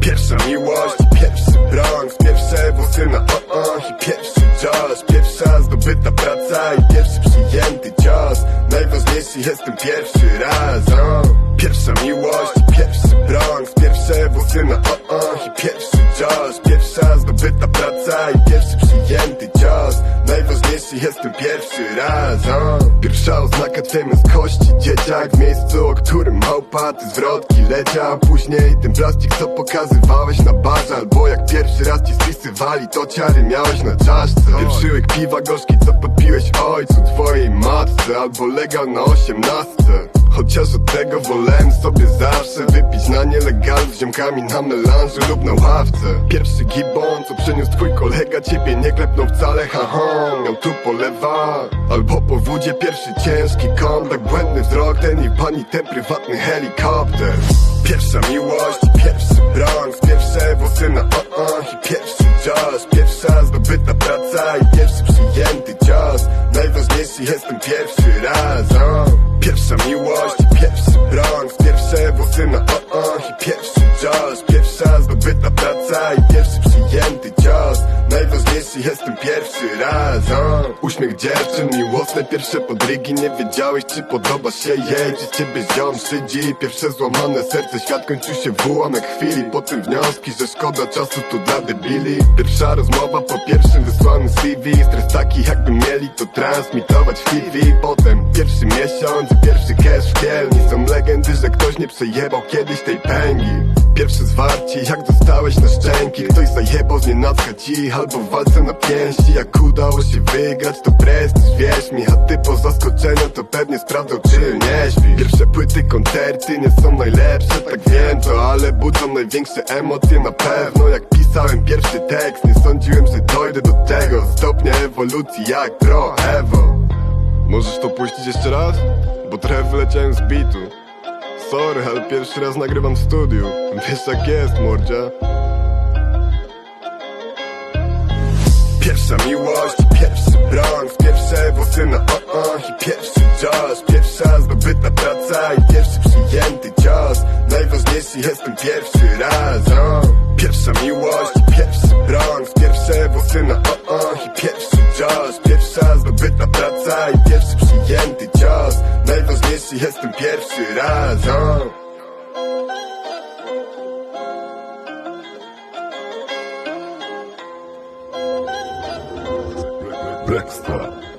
Pierwsza miłość, pierwszy Bronx, pierwsze włosy na o i pierwszy Josh Pierwsza zdobyta praca i pierwszy przyjęty cios Najważniejszy jest ten pierwszy raz, o. Pierwsza miłość, pierwszy Bronx, pierwsze włosy na o i pierwszy Josh Pierwsza zdobyta praca i pierwszy Najważniejszy jest ten pierwszy raz, o. Pierwsza oznaka męskości, dzieciak. W miejscu, o którym małpa, ty zwrotki leciał Później ten plastik, co pokazywałeś na barze. Albo jak pierwszy raz ci spisywali, to ciary miałeś na czaszce. Pierwszy piwa gorzki, co podpiłeś ojcu twojej matce. Albo legał na osiemnastce. Chociaż od tego wolałem sobie zawsze Wypić na nielegal z ziomkami na melanży lub na ławce. Pierwszy gibon, co przyniósł twój kolega Ciebie nie klepnął wcale, haha Miał tu polewa Albo po wódzie pierwszy ciężki kontakt Błędny wzrok, ten i pani ten prywatny helikopter. Pierwsza miłość, pierwszy Bronx Pierwsze włosy na o i pierwszy Josh Pierwsza zdobyta praca i Najważniejszy jest ten pierwszy raz, o. Pierwsza miłość, pierwszy Bronx Pierwsze włosy na o i pierwszy Josh Pierwsza zdobyta praca i pierwszy Najważniejszy jest ten pierwszy raz, o. Uśmiech dziewczyn, miłosne pierwsze podrygi. Nie wiedziałeś czy podoba się jej, czy ciebie ziom szydzi. Pierwsze złamane serce, świat kończył się w ułamek chwili. Potem wnioski, że szkoda czasu to dla debili. Pierwsza rozmowa po pierwszym wysłanym CV Stres taki jakby mieli to transmitować w TV Potem pierwszy miesiąc pierwszy cash w kielni. Są legendy, że ktoś nie przejebał kiedyś tej pęgi Pierwsze zwarcie, jak dostałeś na szczęki? Ktoś zajebał z nienacka ci Albo w walce na pięści. Jak udało się wygrać to prestiż, wierz mi. A ty po zaskoczeniu to pewnie sprawdzał czy nie śpisz Pierwsze płyty, koncerty nie są najlepsze, tak wiem to Ale budzą największe emocje na pewno. Jak pisałem pierwszy tekst, nie sądziłem, że dojdę do tego Stopnia ewolucji jak pro Evo. Możesz to puścić jeszcze raz? Bo trochę wyleciałem z bitu Sorry, ale pierwszy raz nagrywam w studiu. Wiesz jak jest, mordzia. Pierwsza miłość, pierwszy Bronx Pierwsze włosy na o i pierwszy Josh Pierwsza zdobyta praca i pierwszy przyjęty cios. Najważniejszy jest ten pierwszy raz, o. Pierwsza miłość, pierwszy Bronx Pierwsze włosy na o i pierwszy Josh Pierwsza zdobyta praca i Najważniejszy jest ten pierwszy raz, o. Blackstar. Blackstar.